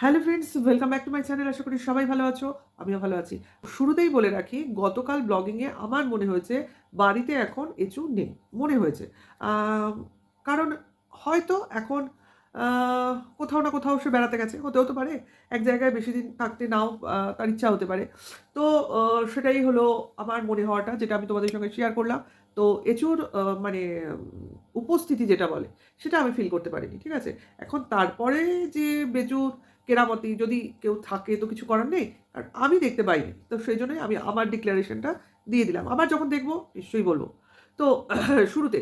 Hello friends, welcome back to my channel, আশা করি সবাই ভালো আছো, আমিও ভালো আছি। শুরুতেই বলে রাখি, গতকাল ব্লগিংয়ে আমার মনে হয়েছে বাড়িতে এখন এঁচু নেই, মনে হয়েছে। কারণ হয়তো এখন কোথাও না কোথাও সে বেড়াতে গেছে, হতেও তো পারে, এক জায়গায় বেশি দিন থাকতে নাও তার ইচ্ছা হতে পারে। তো সেটাই হলো আমার মনে হওয়াটা, যেটা আমি তোমাদের সঙ্গে শেয়ার করলাম। তো এঁচুর মানে উপস্থিতি যেটা বলে, সেটা আমি ফিল করতে পারিনি, ঠিক আছে? এখন তারপরে যে বেজুর কেরামতি যদি কেউ থাকে তো কিছু করার নেই, আর আমি দেখতে পাইনি। তো সেই জন্যই আমি আমার ডিক্লারেশনটা দিয়ে দিলাম। আবার যখন দেখব, নিশ্চয়ই বলব। তো শুরুতে,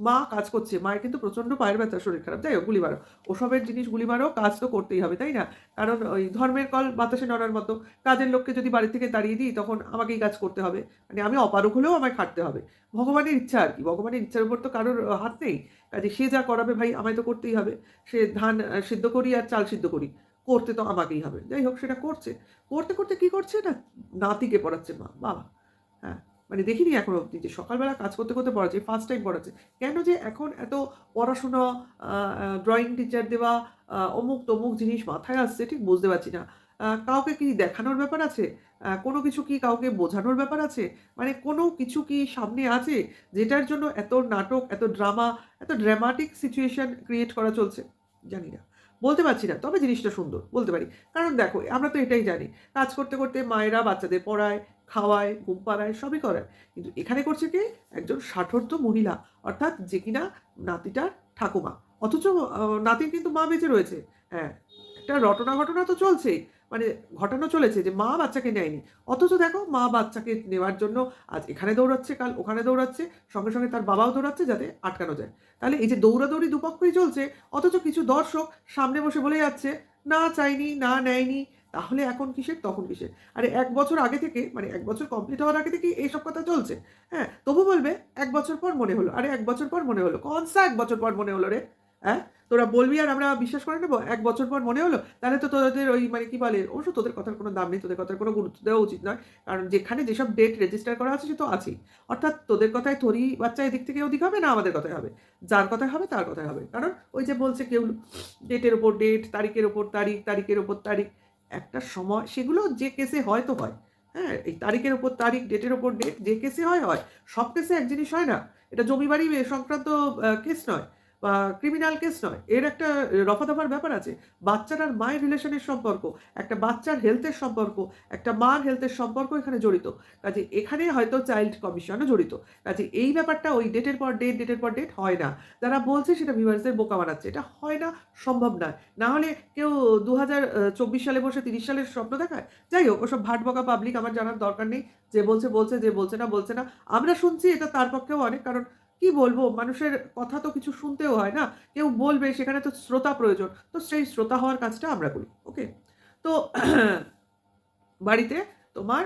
মা কাজ করছে। মায়ের কিন্তু প্রচণ্ড পায়ের ব্যথা, শরীর খারাপ। যাই হোক, গুলি মারো। ওসবের জিনিস গুলি মারো, কাজ তো করতেই হবে, তাই না? কারণ ওই ধর্মের কল বাতাসে নড়ার মতো। কাজের লোককে যদি বাড়ি থেকে তাড়িয়ে দিই, তখন আমাকেই কাজ করতে হবে। মানে আমি অপারক হলেও আমায় খাটতে হবে। ভগবানের ইচ্ছা আর কি। ভগবানের ইচ্ছার উপর তো কারোর হাত নেই। কাজে সে যা করাবে ভাই, আমায় তো করতেই হবে। সে ধান সিদ্ধ করি আর চাল সিদ্ধ করি। করতে তো আমাকেই হবে। যাই হোক, সেটা করছে। করতে করতে কি করছে? না, নাতিকে পড়াচ্ছে মা, বাবা। হ্যাঁ মানে দেখিনি এখন অবধি যে সকালবেলা কাজ করতে করতে পড়াচ্ছে ফার্স্ট টাইম পড়াচ্ছে। কেন যে এখন এত পড়াশুনো ড্রয়িং টিচার দেওয়া অমুক তমুক জিনিস মাথায় আসছে, ঠিক বুঝতে পারছি না। কাউকে কি দেখানোর ব্যাপার আছে? কোনো কিছু কি কাউকে বোঝানোর ব্যাপার আছে? মানে কোনো কিছু কি সামনে আছে যেটার জন্য এত নাটক, এত ড্রামা এত ড্রামাটিক সিচুয়েশন ক্রিয়েট করা চলছে? জানি না। বলতে পারছি না, তবে জিনিসটা সুন্দর, বলতে পারি। কারণ দেখো, আমরা তো এটাই জানি, কাজ করতে করতে মায়েরা বাচ্চাদের পড়ায়, খাওয়ায়, ঘুম পাড়ায়, সবই করায়। কিন্তু এখানে করছে কি? একজন ষাঠর্ধ মহিলা, অর্থাৎ যে কিনা নাতিটার ঠাকুমা। অথচ নাতির কিন্তু মা বেঁচে রয়েছে। হ্যাঁ একটা রটনা ঘটনা তো চলছেই। মানে ঘটানো চলেছে যে মা বাচ্চাকে নেয়নি। অথচ দেখো মা বাচ্চাকে নেওয়ার জন্য আজ এখানে দৌড়াচ্ছে, কাল ওখানে দৌড়াচ্ছে, সঙ্গে সঙ্গে তার বাবাও দৌড়াচ্ছে যাতে আটকানো যায়। তাহলে এই যে দৌড়াদৌড়ি দুপক্ষই চলছে, অথচ কিছু দর্শক সামনে বসে বলে যাচ্ছে, না চাইনি, না নেয়নি, তাহলে এখন কিসের, তখন কিসের? আরে এক বছর আগে থেকে মানে এক বছর কমপ্লিট হওয়ার আগে থেকে এইসব কথা চলছে। হ্যাঁ তবু বলবে, এক বছর পর মনে হলো। আরে এক বছর পর মনে হলো, কনসা, এক বছর পর মনে হলো রে। হ্যাঁ? তোরা বলবি আর আমরা বিশ্বাস করে নেব? এক বছর পর মনে হলো? তাহলে তো তোদের ওই মানে কি বলে, অবশ্য তোদের কথার কোনো দাম নেই, তোদের কথার কোনো গুরুত্ব দেওয়া উচিত নয়। কারণ যেখানে যেসব ডেট রেজিস্টার করা আছে সে তো আছেই। অর্থাৎ তোদের কথায় তোরই বাচ্চা এদিক থেকে ওদিক হবে না আমাদের কথায় হবে? যার কথায় হবে, তার কথায় হবে। কারণ ওই যে বলছে কেউ ডেটের ওপর ডেট তারিখের ওপর তারিখ, তারিখের ওপর তারিখ, একটা সময়, সেগুলো যে কেসে হয় তো হয়। হ্যাঁ এই তারিখের ওপর তারিখ ডেটের ওপর ডেট যে কেসে হয় হয়। সব কেসে এক জিনিস হয় না। এটা জমি বাড়ি সংক্রান্ত কেস নয়। বা ক্রিমিনাল কেস নয়, এর একটা রফা দফার ব্যাপার আছে। বাচ্চার আর মায়ের রিলেশনের সম্পর্ক, একটা বাচ্চার হেলথের সম্পর্ক, একটা মার হেলথের সম্পর্ক এখানে জড়িত। কাজে এখানে হয়তো চাইল্ড কমিশনও জড়িত। কাজে এই ব্যাপারটা ওই ডেটের পর ডেট ডেটের পর ডেট হয় না। যারা বলছে সেটা ভিউয়ার্সদের বোকা বানাচ্ছে। এটা হয় না, সম্ভব নয়। না হলে কেউ দু হাজার চব্বিশ সালে বসে তিরিশ সালের স্বপ্ন দেখায়? যাই হোক, ওসব ভাট বকা পাবলিক আমার জানার দরকার নেই। যে বলছে বলছে, যে বলছে না বলছে না। আমরা শুনছি এটা তার পক্ষেও অনেক, কারণ কি বলব? মানুষের কথা তো কিছু শুনতেও হয় না। কেউ বলবে, সেখানে তো শ্রোতা প্রয়োজন। তো সেই শ্রোতা হওয়ার কাজটা আমরা করি ওকে তো বাড়িতে তোমার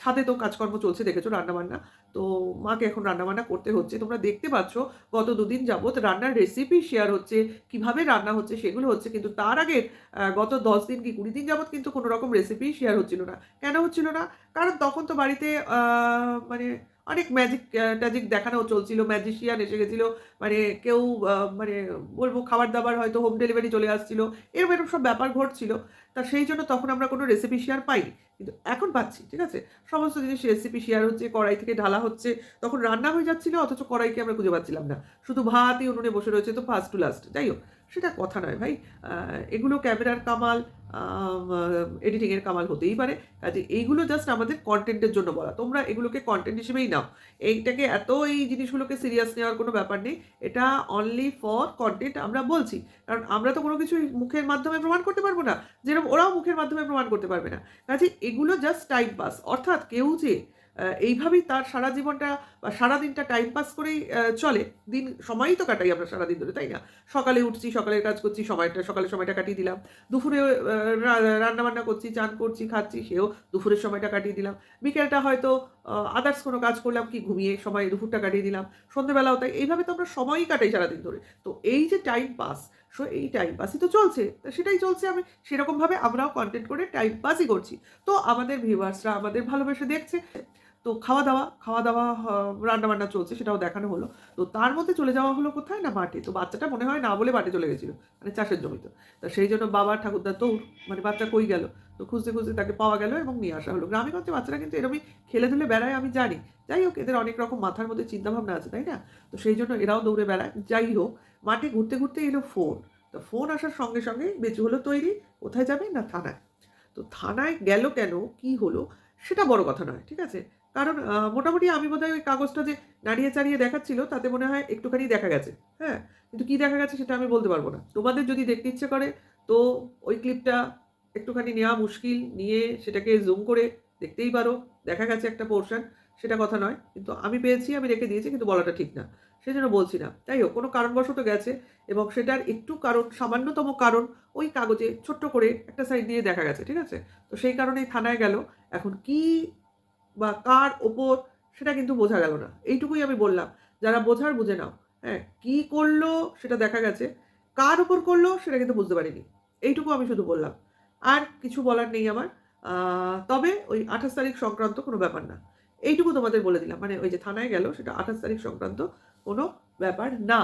ছাদে তো কাজকর্ম চলছে, দেখেছ রান্নাবান্না? তো মাকে এখন রান্নাবান্না করতে হচ্ছে। তোমরা দেখতে পাচ্ছ, গত দুদিন যাবত রান্নার রেসিপি শেয়ার হচ্ছে, কীভাবে রান্না হচ্ছে সেগুলো হচ্ছে, কিন্তু তার আগে গত দশ দিন কি কুড়ি দিন যাবত কিন্তু কোনো রকম রেসিপি শেয়ার হচ্ছিল না। কেন হচ্ছিল না? কারণ তখন তো বাড়িতে মানে অনেক ম্যাজিক ট্যাজিক দেখানো চলছিল। ম্যাজিশিয়ান এসে গেছিল মানে কেউ মানে বলব খাবার দাবার হয়তো হোম ডেলিভারি চলে আসছিল। এরকম এরকম সব ব্যাপার ঘটছিল। তা সেই জন্য তখন আমরা কোনো রেসিপি শেয়ার পাইনি। কিন্তু এখন পাচ্ছি, ঠিক আছে? সমস্ত জিনিস রেসিপি শেয়ার হচ্ছে, কড়াই থেকে ঢালা হচ্ছে। তখন রান্না হয়ে যাচ্ছিল, অথচ কড়াইকে আমরা খুঁজে পাচ্ছিলাম না। শুধু ভাতই উনুনে বসে রয়েছে, তো ফার্স্ট টু লাস্ট যাই হোক, সেটা কথা নয় ভাই। এগুলো ক্যামেরার কামাল এডিটিংয়ের কামাল হতেই পারে। কাজে এইগুলো জাস্ট আমাদের কন্টেন্টের জন্য বলা। তোমরা এগুলোকে কন্টেন্ট হিসেবেই নাও। এইটাকে এত এই জিনিসগুলোকে সিরিয়াস নেওয়ার কোনো ব্যাপার নেই। এটা অনলি ফর কন্টেন্ট আমরা বলছি। কারণ আমরা তো কোনো কিছু মুখের মাধ্যমে প্রমাণ করতে পারব না। যেরকম ওরাও মুখের মাধ্যমে প্রমাণ করতে পারবে না। কাজে এগুলো জাস্ট টাইম পাস অর্থাৎ কেউ যে এইভাবেই তার সারা জীবনটা বা সারা দিনটা টাইম পাস করেই চলে। দিন, সময়ই তো কাটাই আমরা সারাদিন ধরে, তাই না? সকালে উঠছি, সকালের কাজ করছি, সময়টা, সকালের সময়টা কাটিয়ে দিলাম। দুপুরে রান্না বান্না করছি, চান করছি, খাচ্ছি, সেও দুপুরের সময়টা কাটিয়ে দিলাম। বিকেলটা হয়তো আদার্স কোনো কাজ করলাম, কি ঘুমিয়ে সময় দুপুরটা কাটিয়ে দিলাম। সন্ধ্যেবেলাও তাই, এইভাবে তো আমরা সময়ই কাটাই সারাদিন ধরে। তো এই যে টাইম পাস সো এই টাইম পাসই তো চলছে। সেটাই চলছে, আমি সেরকমভাবে আমরাও কন্টেন্ট করে টাইম পাসই করছি। তো আমাদের ভিউয়ার্সরা আমাদের ভালোবেসে দেখছে। তো খাওয়া দাওয়া খাওয়া দাওয়া রান্না বান্না চলছে, সেটাও দেখানো হলো। তো তার মধ্যে চলে যাওয়া হলো কোথায় না মাঠে? তো বাচ্চাটা মনে হয় না বলে মাঠে চলে গেছিল মানে চাষের জমিতে। তো সেই জন্য বাবা ঠাকুরদার দৌড় মানে বাচ্চা কই গেল? তো খুঁজতে খুঁজতে তাকে পাওয়া গেল এবং নিয়ে আসা হলো। গ্রামেগঞ্জে বাচ্চারা কিন্তু এরমই খেলে ধুলে বেড়ায়, আমি জানি। যাই হোক, এদের অনেক রকম মাথার মধ্যে চিন্তাভাবনা আছে, তাই না? তো সেই জন্য এরাও দৌড়ে বেড়ায়। যাই হোক, মাঠে ঘুরতে ঘুরতে এলো ফোন। তো ফোন আসার সঙ্গে সঙ্গে বেঁচে হলো তৈরি। কোথায় যাবে না থানায়? তো থানায় গেল কেন? কি হলো? সেটা বড় কথা নয়, ঠিক আছে? কারণ মোটামুটি আমি বোধহয় ওই কাগজটা যে নাড়িয়ে চাড়িয়ে দেখাচ্ছিল, তাতে মনে হয় একটুখানি দেখা গেছে। হ্যাঁ কিন্তু কি দেখা গেছে সেটা আমি বলতে পারব না। তোমাদের যদি দেখতে ইচ্ছে করে, তো ওই ক্লিপটা একটুখানি নেওয়া মুশকিল। নিয়ে সেটাকে জুম করে দেখতেই পারো, দেখা গেছে একটা পোর্শন সেটা কথা নয়। কিন্তু আমি পেয়েছি, আমি রেখে দিয়েছি, কিন্তু বলাটা ঠিক না। সেই জন্য বলছি না। যাই হোক, কোনো কারণবশত গেছে এবং সেটার একটু কারণ, সামান্যতম কারণ ওই কাগজে ছোট্ট করে একটা সাইড দিয়ে দেখা গেছে, ঠিক আছে? তো সেই কারণেই থানায় গেল। এখন কি বা কার ওপর, সেটা কিন্তু বোঝা গেল না। এইটুকুই আমি বললাম। যারা বোঝার, বুঝে নাও। হ্যাঁ কি করল সেটা দেখা গেছে। কার ওপর করল সেটা কিন্তু বুঝতে পারিনি। এইটুকু আমি শুধু বললাম। আর কিছু বলার নেই আমার। তবে ওই আঠাশ তারিখ সংক্রান্ত কোনো ব্যাপার না। এইটুকু তোমাদের বলে দিলাম। মানে ওই যে থানায় গেল, সেটা আঠাশ তারিখ সংক্রান্ত কোনো ব্যাপার না।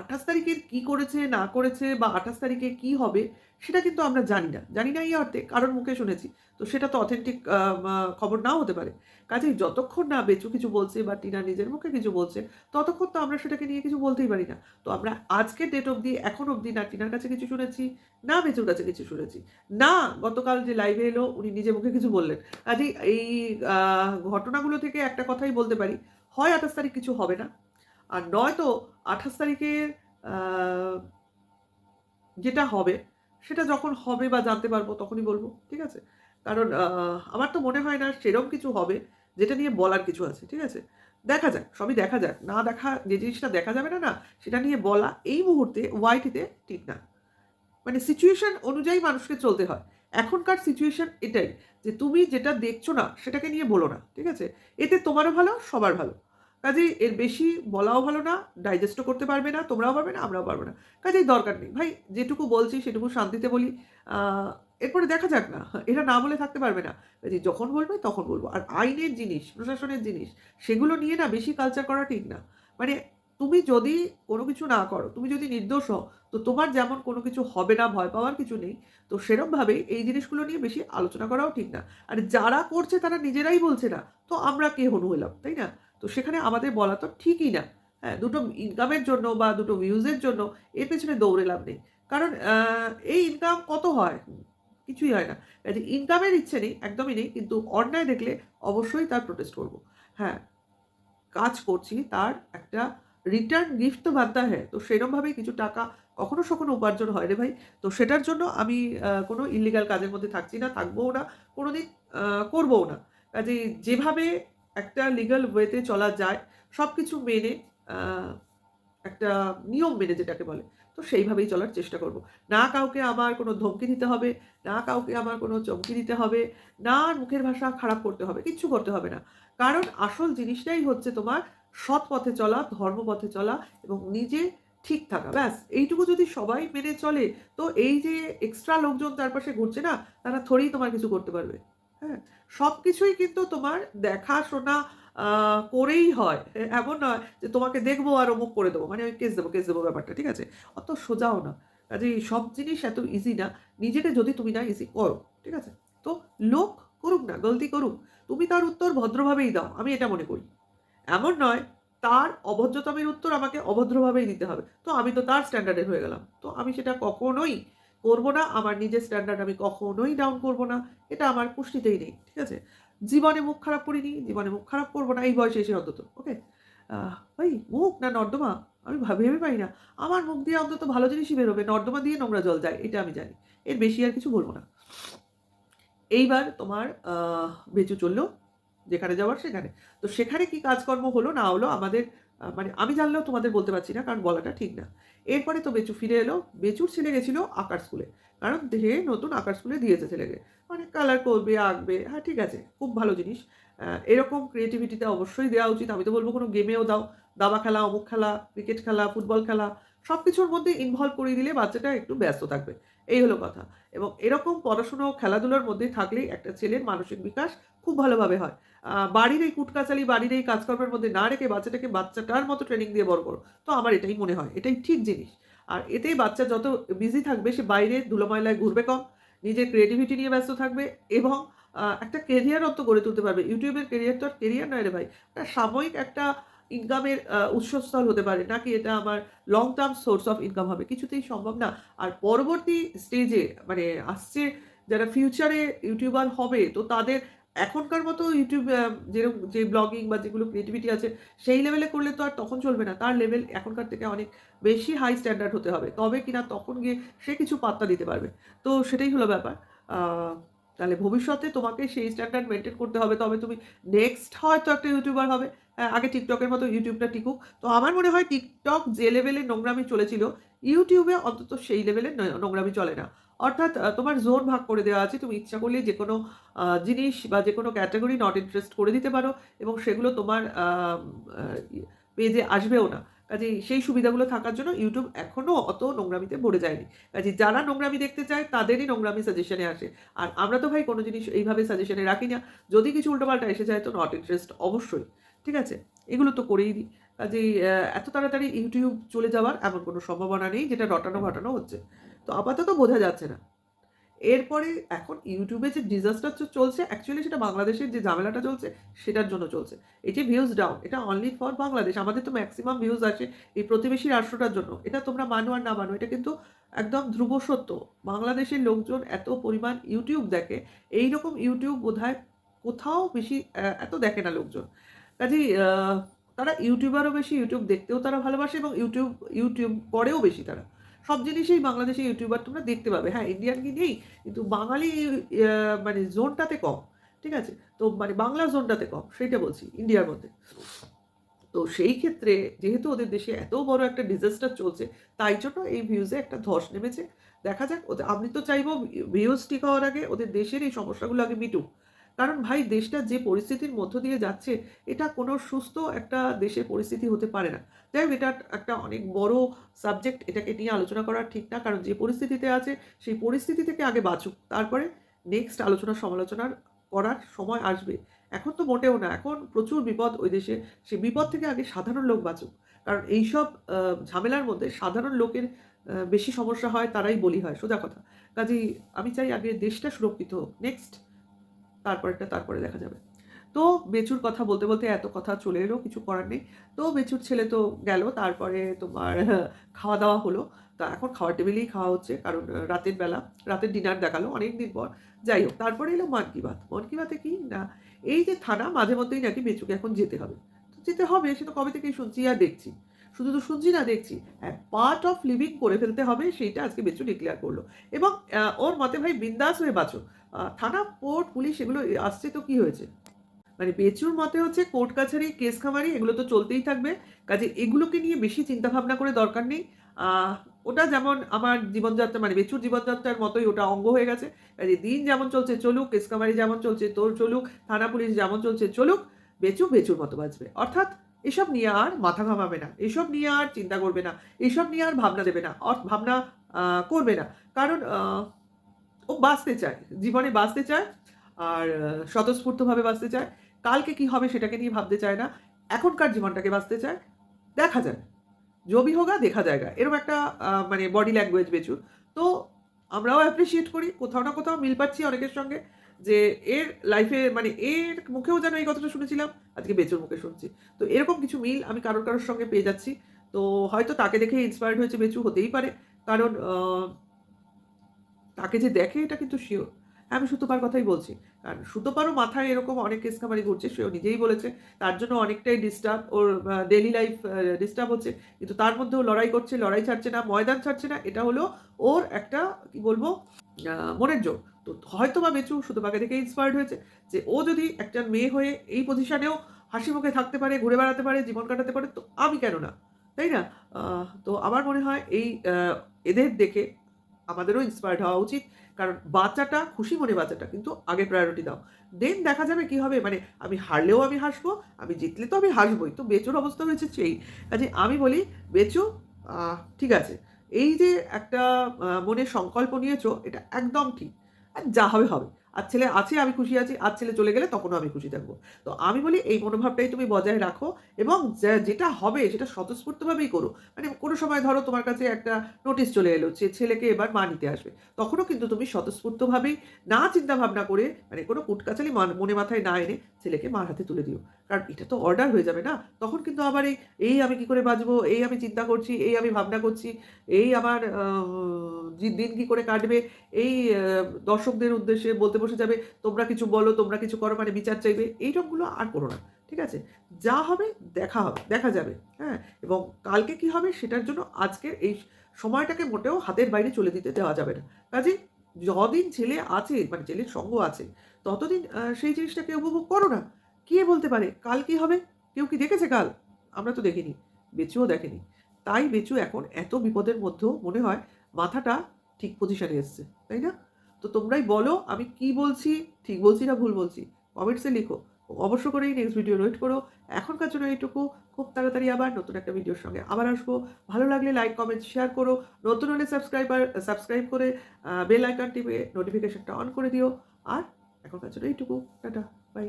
আঠাশ তারিখের কি করেছে, না করেছে বা আঠাশ তারিখে কি হবে, সেটা কিন্তু আমরা জানি না। জানি না এই অর্থে, কারোর মুখে শুনেছি। তো সেটা তো অথেন্টিক খবর নাও হতে পারে। কাজেই যতক্ষণ না বেচু কিছু বলছে বা টিনা নিজের মুখে কিছু বলছে, ততক্ষণ তো আমরা সেটাকে নিয়ে কিছু বলতেই পারি না। তো আমরা আজকে ডেট অবধি, এখন অবধি না টিনার কাছে কিছু শুনেছি, না বেচুর কাছে কিছু শুনেছি। না, গতকাল যে লাইভে এলো, উনি নিজে মুখে কিছু বললেন। কাজেই এই ঘটনাগুলো থেকে একটা কথাই বলতে পারি, হয় আঠাশ তারিখ কিছু হবে না আর নয়তো আঠাশ তারিখের যেটা হবে, সেটা যখন হবে বা জানতে পারব তখনই বলব, ঠিক আছে? কারণ আমার তো মনে হয় না সেরকম কিছু হবে যেটা নিয়ে বলার কিছু আছে, ঠিক আছে? দেখা যাক, সবই দেখা যাক। না দেখা, যে জিনিসটা দেখা যাবে না না, সেটা নিয়ে বলা এই মুহূর্তে ওয়াইটিতে ঠিক না। মানে সিচুয়েশান অনুযায়ী মানুষকে চলতে হয়। এখনকার সিচুয়েশন এটাই যে তুমি যেটা দেখছ না, সেটাকে নিয়ে বলো না, ঠিক আছে? এতে তোমারও ভালো, সবার ভালো। কাজেই এর বেশি বলাও ভালো না ডাইজেস্টও করতে পারবে না, তোমরাও পারবে না, আমরাও পারব না। কাজেই দরকার নেই। ভাই, যেটুকু বলছি সেটুকু শান্তিতে বলি। এরপরে দেখা যাক না, এটা না বলে থাকতে পারবে না। কাজেই যখন বলবে তখন বলব। আর আইনের জিনিস, প্রশাসনের জিনিস, সেগুলো নিয়ে না বেশি কালচার করা ঠিক না। মানে তুমি যদি কোনো কিছু না করো, তুমি যদি নির্দোষ হও, তো তোমার যেমন কোনো কিছু হবে না, ভয় পাওয়ার কিছু নেই, তো সেরমভাবে এই জিনিসগুলো নিয়ে বেশি আলোচনা করাও ঠিক না। আর যারা করছে তারা নিজেরাই বলছে না, তো আমরা কে হনু হলাম, তাই না? তো সেখানে আমাদের বলা তো ঠিকই না। হ্যাঁ দুটো ইনকামের জন্য বা দুটো ভিউজের জন্য এর পেছনে দৌড়ে লাভ নেই। কারণ এই ইনকাম কত হয়? কিছুই হয় না। কাজে ইনকামের ইচ্ছে নেই একদমই নেই কিন্তু অন্যায় দেখলে অবশ্যই তার প্রোটেস্ট করব। হ্যাঁ কাজ করছি তার একটা রিটার্ন গিফট তো বানতা হ্যাঁ। তো সেরমভাবেই কিছু টাকা কখনো সখনো উপার্জন হয় রে ভাই। তো সেটার জন্য আমি কোনো ইলিগাল কাজের মধ্যে থাকছি না থাকবোও না কোনোদিন আহ, করবোও না। কাজে যেভাবে একটা লিগাল ওয়েতে চলা যায় সব কিছু মেনে একটা নিয়ম মেনে যেটাকে বলে, তো সেইভাবেই চলার চেষ্টা করব। না কাউকে আমার কোনো ধমকি দিতে হবে, না কাউকে আমার কোনো চমকি দিতে হবে, না মুখের ভাষা খারাপ করতে হবে, কিচ্ছু করতে হবে না। কারণ আসল জিনিসটাই হচ্ছে তোমার সৎ পথে চলা, ধর্ম পথে চলা এবং নিজে ঠিক থাকা, ব্যাস। এইটুকু যদি সবাই মেনে চলে, তো এই যে এক্সট্রা লোকজন চারপাশে ঘুরছে না, তারা থোড়েই তোমার কিছু করতে পারবে। হ্যাঁ সব কিছুই কিন্তু তোমার দেখাশোনা করেই হয়। এমন নয় যে তোমাকে দেখব আর অমুক করে দেবো মানে ওই কেস দেবো কেস দেবো ব্যাপারটা, ঠিক আছে? অত সোজাও না। কাজে সব জিনিস এত ইজি না, নিজেকে যদি তুমি না ইজি করো, ঠিক আছে? তো লোক করুক না, গলতি করুক, তুমি তার উত্তর ভদ্রভাবেই দাও, আমি এটা মনে করি। এমন নয়, তার অভদ্রতমের উত্তর আমাকে অভদ্রভাবেই দিতে হবে। তো আমি তো তার স্ট্যান্ডার্ডের হয়ে গেলাম। তো আমি সেটা কখনোই করব না, আমার নিজের স্ট্যান্ডার্ড আমি কখনোই ডাউন করব না, এটা আমার পুষ্টিতেই নেই, ঠিক আছে? জীবনে মুখ খারাপ করিনি, জীবনে মুখ খারাপ করব না, এই বয়সে এসে অন্তত ওকে ভাই মুখ না নর্দমা? আমি ভেবে পাই না। আমার মুখ দিয়ে অন্তত ভালো জিনিসই বেরোবে, নর্দমা দিয়ে নোংরা জল যায়, এটা আমি জানি। এর বেশি আর কিছু বলব না। এইবার তোমার বেচু চলল, যেখানে যাওয়ার সেখানে। তো সেখানে কি কাজকর্ম হলো না হলো আমাদের মানে আমি জানলেও তোমাদের বলতে পারছি না, কারণ বলাটা ঠিক না। এরপরে তো বেচু ফিরে এলো, বেচুর ছেলে গেছিল আঁকার স্কুলে কারণ সে নতুন আঁকার স্কুলে দিয়েছে ছেলেকে। মানে কালার করবে, আঁকবে হ্যাঁ ঠিক আছে, খুব ভালো জিনিস। এরকম ক্রিয়েটিভিটিতে অবশ্যই দেওয়া উচিত। আমি তো বলব কোনো গেমেও দাও। দাবা খেলা, অমুক খেলা ক্রিকেট খেলা ফুটবল খেলা সব কিছুর মধ্যে ইনভলভ করে দিলে বাচ্চাটা একটু ব্যস্ত থাকবে। এই হলো কথা। এবং এরকম পড়াশুনো খেলাধুলার মধ্যে থাকলেই একটা ছেলের মানসিক বিকাশ খুব ভালোভাবে হয়। বাড়ির এই কুটকাচালি, বাড়ির এই কাজকর্মের মধ্যে না রেখে বাচ্চাটাকে বাচ্চাটার মতো ট্রেনিং দিয়ে বড় করো। তো আমার এটাই মনে হয়, এটাই ঠিক জিনিস। আর এতেই বাচ্চা যত বিজি থাকবে, সে বাইরে ধুলোময়লায় ঘুরবে কম, নিজের ক্রিয়েটিভিটি নিয়ে ব্যস্ত থাকবে এবং একটা কেরিয়ার অন্ত গড়ে তুলতে পারবে। ইউটিউবের কেরিয়ার তো আর কেরিয়ার নয় রে ভাই, একটা সাময়িক একটা ইনকামের উৎসস্থল হতে পারে। নাকি এটা আমার long term source of income হবে? কিছুতেই সম্ভব না। আর পরবর্তী স্টেজে মানে আসছে যারা ফিউচারে ইউটিউবার হবে, তো তাদের এখনকার মতো ইউটিউব যেরকম যে ব্লগিং বা যেগুলো ক্রিয়েটিভিটি আছে, সেই লেভেলে করলে তো আর তখন চলবে না। তার লেভেল এখনকার থেকে অনেক বেশি হাই স্ট্যান্ডার্ড হতে হবে। তবে কিনা তখন গিয়ে সে কিছু পাত্তা দিতে পারবে। তো সেটাই হলো ব্যাপার। তাহলে ভবিষ্যতে তোমাকে সেই স্ট্যান্ডার্ড মেনটেন করতে হবে। তবে তুমি নেক্সট হয়তো একটা ইউটিউবার হবে। আগে টিকটকের মতো ইউটিউবটা টিকুক। তো আমার মনে হয় টিকটক যে লেভেলে নোংরামি চলেছিল ইউটিউবে অন্তত সেই লেভেলে ন- নোংরামি চলে না। অর্থাৎ তোমার জোন ভাগ করে দেওয়া আছে। তুমি ইচ্ছা করলে যে কোনো জিনিস বা যে কোনো ক্যাটাগরি নট ইন্টারেস্ট করে দিতে পারো এবং সেগুলো তোমার পেজে আসবেও না। কাজে সেই সুবিধাগুলো থাকার জন্য ইউটিউব এখনও অত নোংরামিতে ভরে যায়নি। কাজে যারা নোংরামি দেখতে চায়, তাদেরই নোংরামি সাজেশনে আসে। আর আমরা তো ভাই কোনো জিনিস এইভাবে সাজেশনে রাখি না। যদি কিছু উল্টোপাল্টা এসে যায় তো নট ইন্টারেস্ট অবশ্যই। ঠিক আছে? এগুলো তো করেই দিই। কাজেই এত তাড়াতাড়ি ইউটিউব চলে যাওয়ার এমন কোনো সম্ভাবনা নেই, যেটা রটানো ঘটানো হচ্ছে। তো আপাতত বোঝা যাচ্ছে না। এরপরে এখন ইউটিউবে যে ডিজাস্টার চলছে অ্যাকচুয়ালি সেটা বাংলাদেশের যে ঝামেলাটা চলছে, সেটার জন্য চলছে। এই যে ভিউজ ডাউন এটা অনলি ফর বাংলাদেশ। আমাদের তো ম্যাক্সিমাম ভিউজ আসে এই প্রতিবেশী রাষ্ট্রটার জন্য। এটা তোমরা মানো আর না মানো, এটা কিন্তু একদম ধ্রুব সত্য। বাংলাদেশের লোকজন এত পরিমাণ ইউটিউব দেখে এই রকম ইউটিউব বোধহয় কোথাও বেশি এত দেখে না লোকজন। কাজেই তারা ইউটিউবারও বেশি, ইউটিউব দেখতেও তারা ভালোবাসে এবং ইউটিউব ইউটিউব করেও বেশি তারা। সব জিনিসেই বাংলাদেশে ইউটিউবার তোমরা দেখতে পাবে। হ্যাঁ ইন্ডিয়ান কি নেই, কিন্তু বাঙালি মানে জোনটাতে কম, ঠিক আছে? তো মানে বাংলা জোনটাতে কম, সেইটা বলছি ইন্ডিয়ার মধ্যে। তো সেই ক্ষেত্রে যেহেতু ওদের দেশে এত বড় একটা ডিজাস্টার চলছে, তাই জন্য এই ভিউজে একটা ধস নেমেছে। দেখা যাক, ওদের, আমি তো চাইব ভিউজ ঠিক হওয়ার আগে ওদের দেশের এই সমস্যাগুলো আগে মিটুক। কারণ ভাই, দেশটা যে পরিস্থিতির মধ্য দিয়ে যাচ্ছে, এটা কোনো সুস্থ একটা দেশের পরিস্থিতি হতে পারে না। যাই হোক, এটা একটা অনেক বড় সাবজেক্ট এটাকে নিয়ে আলোচনা করা ঠিক না। কারণ যে পরিস্থিতিতে আছে, সেই পরিস্থিতি থেকে আগে বাঁচুক। তারপরে নেক্সট আলোচনা সমালোচনার করার সময় আসবে। এখন তো মোটেও না, এখন প্রচুর বিপদ ওই দেশে। সেই বিপদ থেকে আগে সাধারণ লোক বাঁচুক। কারণ এইসব ঝামেলার মধ্যে সাধারণ লোকের বেশি সমস্যা হয়, তারাই বলি হয়। সোজা কথা। কাজেই আমি চাই আগে দেশটা সুরক্ষিত হোক। নেক্সট তারপরেরটা তারপরে দেখা যাবে। তো বেচুর কথা বলতে বলতে এত কথা চলে এলো, কিছু করার নেই। তো বেচুর ছেলে তো গেল, তারপরে তোমার খাওয়া দাওয়া হলো। তা এখন খাওয়ার টেবিলেই খাওয়া হচ্ছে, কারণ রাতের বেলা, রাতের ডিনার দেখাল অনেক দিন পর। যাই হোক, তারপরে এলো মন কি বাত। মন কি বাতে কি? না, এই যে থানা মাঝে মধ্যেই নাকি বেচুকে এখন যেতে হবে। তো যেতে হবে, সে তো কবে থেকেই শুনছি আর দেখছি। শুধু তো শুনছি না, দেখছি। হ্যাঁ পার্ট অফ লিভিং করে ফেলতে হবে, সেইটা আজকে বেচু ডিক্লেয়ার করল। এবং ওর মতে ভাই বিন্দাস হয়ে বাঁচো। থানা, কোর্ট, পুলিশ এগুলো আসছে তো কি হয়েছে? মানে বেচুর মতে হচ্ছে কোর্ট কাছারি, কেস খামারি, এগুলো তো চলতেই থাকবে। কাজে এগুলোকে নিয়ে বেশি চিন্তা ভাবনা করে দরকার নেই। ওটা যেমন আমার জীবনযাত্রা মানে বেচুর জীবনযাত্রার মতোই ওটা অঙ্গ হয়ে গেছে। কাজে দিন যেমন চলছে চলুক, কেস কামারি যেমন চলছে তোর চলুক, থানা পুলিশ যেমন চলছে চলুক বেচু বেচুর মতো বাঁচবে। অর্থাৎ এসব নিয়ে আর মাথা ঘামাবে না। এসব নিয়ে আর চিন্তা করবে না। এসব নিয়ে আর ভাবনা দেবে না। ভাবনা করবে না। কারণ ও বাঁচতে চায়, জীবনে বাঁচতে চায় আর স্বতঃস্ফূর্তভাবে বাঁচতে চায়। কালকে কি হবে সেটাকে নিয়ে ভাবতে চায় না। এখনকার জীবনটাকে বাঁচতে চায়। দেখা যায় জবি হোগা দেখা জায়গা এরকম একটা মানে বডি ল্যাঙ্গুয়েজ বেচুর তো আমরাও অ্যাপ্রিসিয়েট করি। কোথাও না কোথাও মিল পাচ্ছি অনেকের সঙ্গে যে এর লাইফে মানে এর মুখেও যেন এই কথাটা শুনেছিলাম, আজকে বেচুর মুখে শুনছি। তো এরকম কিছু মিল আমি কারোর কারোর সঙ্গে পেয়ে যাচ্ছি। তো হয়তো তাকে দেখে ইন্সপায়ার্ড হয়েছে বেচু হতেই পারে। কারণ তাকে যে দেখে এটা কিন্তু শিওর আমি সুতোপার কথাই বলছি। কারণ সুতোপারও মাথায় এরকম অনেক কেস কামারি ঘুরছে, সেও নিজেই বলেছে। তার জন্য অনেকটাই ডিস্টার্ব ওর ডেলি লাইফ ডিস্টার্ব হচ্ছে। কিন্তু তার মধ্যেও লড়াই করছে, লড়াই ছাড়ছে না, ময়দান ছাড়ছে না, এটা হলো ওর একটা, কি বলব মনের জোর। তো হয়তো বা বেচু সুতোপাকে দেখে ইন্সপায়ার্ড হয়েছে যে ও যদি একটা মেয়ে হয়ে এই পজিশনেও হাসি মুখে থাকতে পারে, ঘুরে বেড়াতে পারে, জীবন কাটাতে পারে, তো আমি কেন না? তাই না? তো আমার মনে হয় এই এদের দেখে আমাদেরও ইন্সপায়ার্ড হওয়া উচিত। কারণ বাচ্চাটা খুশি মনে বাচ্চাটা কিন্তু আগে প্রায়োরিটি দাও। দেন দেখা যাবে কি হবে? মানে আমি হারলেও আমি হাসবো, আমি জিতলে তো আমি হাসবোই। তো বেচোর অবস্থা হয়েছে সেই। কাজে আমি বলি, বেচো ঠিক আছে। এই যে একটা মনে সংকল্প নিয়েছো, এটা একদম ঠিক। আর যা হবে হবে। আর ছেলে আছে, আমি খুশি আছি, আর ছেলে চলে গেলে তখনও আমি খুশি থাকব। তো আমি বলি, এই মনোভাবটাই তুমি বজায় রাখো এবং যেটা হবে সেটা স্বতঃস্ফূর্তভাবেই করো। মানে কোনো সময় ধরো তোমার কাছে একটা নোটিশ চলে এলো যে ছেলেকে এবার মা নিতে আসবে। তখনও কিন্তু তুমি স্বতঃস্ফূর্তভাবেই না চিন্তা ভাবনা করে মানে কোনো কুটকাচালি মান- মনে মাথায় না এনে ছেলেকে মার হাতে তুলে দিও। কারণ এটা তো অর্ডার হয়ে যাবে না। তখন কিন্তু আবার এই এই আমি কি করে বাঁচবো? এই আমি চিন্তা করছি, এই আমি ভাবনা করছি, এই আমার দিন কি করে কাটবে? এই দর্শকদের উদ্দেশ্যে বলতে বসে যাবে, তোমরা কিছু বলো, তোমরা কিছু করো। মানে বিচার চাইবে। এইরকমগুলো আর করো না, ঠিক আছে? যা হবে, দেখা হবে, দেখা যাবে হ্যাঁ? এবং কালকে কি হবে সেটার জন্য আজকের এই সময়টাকে মোটেও হাতের বাইরে চলে দিতে দেওয়া যাবে না। কাজে যদিন ছেলে আছে মানে ছেলের সঙ্গ আছে ততদিন সেই জিনিসটাকে উপভোগ করো না। কে বলতে পারে? কাল কি হবে? কেউ কি দেখেছে কাল? আমরা তো দেখিনি। বেচুও দেখেনি। তাই বেচু এখন এত বিপদের মধ্যেও মনে হয় মাথাটা ঠিক পজিশনে এসছে, তাই না? তো তোমরাই বলো, আমি কি বলছি, ঠিক বলছি না ভুল বলছি? কমেন্টসে লিখো। অবশ্য করেই নেক্সট ভিডিও ওয়েট করো। এখনকার জন্য এইটুকু। খুব তাড়াতাড়ি আবার নতুন একটা ভিডিওর সঙ্গে আবার আসব। ভালো লাগলে লাইক কমেন্ট শেয়ার করো। নতুন হলে সাবস্ক্রাইবার সাবস্ক্রাইব করে বেল আইকন টিপে নোটিফিকেশনটা অন করে দিও। আর এখনকার জন্য এইটুকু টাটা বাই